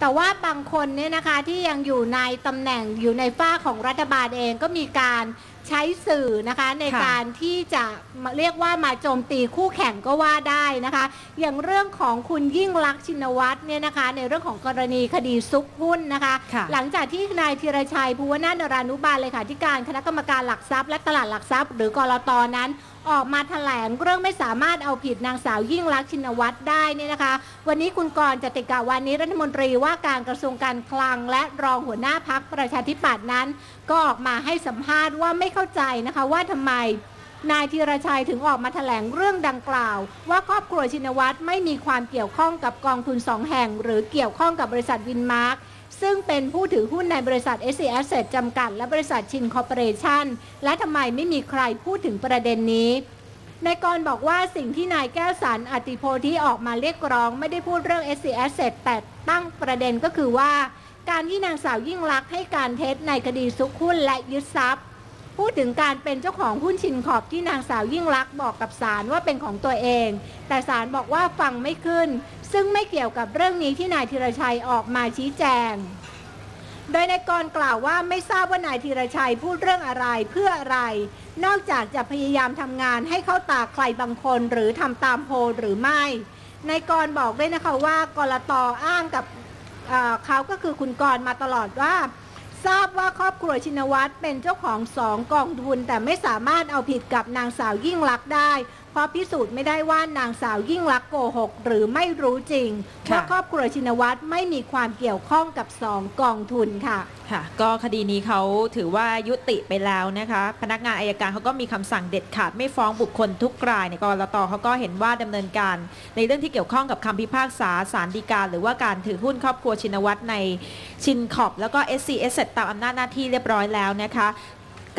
แต่ว่าบางคนเนี่ยนะคะที่ยังอยู่ในตำแหน่งอยู่ในฝ้าของรัฐบาลเองก็มีการ ใช้สื่อนะคะในค่ะการที่จะมาเรียกว่ามาโจมตีคู่แข่งก็ว่าได้นะคะ อย่างเรื่องของคุณยิ่งลักษณ์ชินวัตรเนี่ยนะคะในเรื่องของกรณีคดีซุกหุ้นนะคะ ค่ะ หลังจากที่นายธีรชัยภูวนาถนรานุบาลเลยค่ะที่การคณะกรรมการหลักทรัพย์และตลาดหลักทรัพย์ หรือกรตนั้น ออกมาแถลงเรื่องไม่สามารถเอาผิดนางสาวยิ่งลักษณ์ชินวัตรได้เนี่ยนะคะ วันนี้คุณกรณ์จติกาวานิชรัฐมนตรีว่าการกระทรวงการคลัง และรองหัวหน้าพักประชาธิปัตย์นั้น ก็ออกมาให้สัมภาษณ์ว่าไม่เข้า้าใจนะคะว่าทำไมนายธีรชัยถึงออกมาแถลงเรื่องดังกล่าว ว่าครอบครัวชินวัตรไม่มีความเกี่ยวข้องกับกองทุนสองแห่ง หรือเกี่ยวข้องกับบริษัทวินมาร์กซึ่งเป็นผู้ถือหุ้นในบริษัท s อ Asset จำกัด และบริษัทชินคอร์ปอเรชั่นและทำไมไม่มีใครพูดถึงประเด็นนี้นายกรบอกว่าสิ่งที่นายแก้วสันอติโพธิออกมาเรียกร้องไม่ได้พูดเรื่อง s อ Asset แต่ตั้งประเด็นก็คือว่า การที่นางสาวยิ่งลักษณ์ให้การเท็จในคดีซุกหุ้นและยึดทรัพย์ พูดถึงการเป็นเจ้าของหุ้นชินขอบที่นางสาวยิ่งลักษณ์บอกกับศาลว่าเป็นของตัวเอง แต่ศาลบอกว่าฟังไม่ขึ้น ซึ่งไม่เกี่ยวกับเรื่องนี้ที่นายธีรชัยออกมาชี้แจง โดยนายกรกล่าวว่าไม่ทราบว่านายธีรชัยพูดเรื่องอะไรเพื่ออะไร นอกจากจะพยายามทำงานให้เข้าตาใครบางคนหรือทำตามโพลหรือไม่นายกรบอกด้วยนะคะว่ากรตอ้างกับเขาก็คือคุณกรมาตลอดว่า ทราบว่าครอบครัวชินวัตรเป็นเจ้าของสองกองทุน แต่ไม่สามารถเอาผิดกับนางสาวยิ่งลักษณ์ได้เพราะพิสูจน์ไม่ได้ว่านางสาวยิ่งลักษณ์โกหก หรือไม่รู้จริงค่ะ ว่าครอบครัวชินวัตรไม่มีความเกี่ยวข้องกับสองกองทุนค่ะ ค่ะก็คดีนี้เขาถือว่ายุติไปแล้วนะคะ พนักงานอายการเขาก็มีคำสั่งเด็ดขาดไม่ฟ้องบุคคลทุกรายในกรตเขาก็เห็นว่าดำเนินการ ในเรื่องที่เกี่ยวข้องกับคำพิพากษาสารดีกาหรือว่าการถือหุ้นครอบครัวชินวัตรในชินขอบแล้วก็ SC s ตามอำนาจหน้าที่เรียบร้อยแล้วนะคะ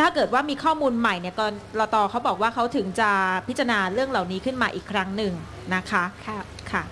ถ้าเกิดว่ามีข้อมูลใหม่เนี่ยกรตเขาบอกว่าเขาถึงจะพิจารณาเรื่องเหล่านี้ขึ้นมาอีกครั้งหนึ่งนะคะ ค่ะค่ะ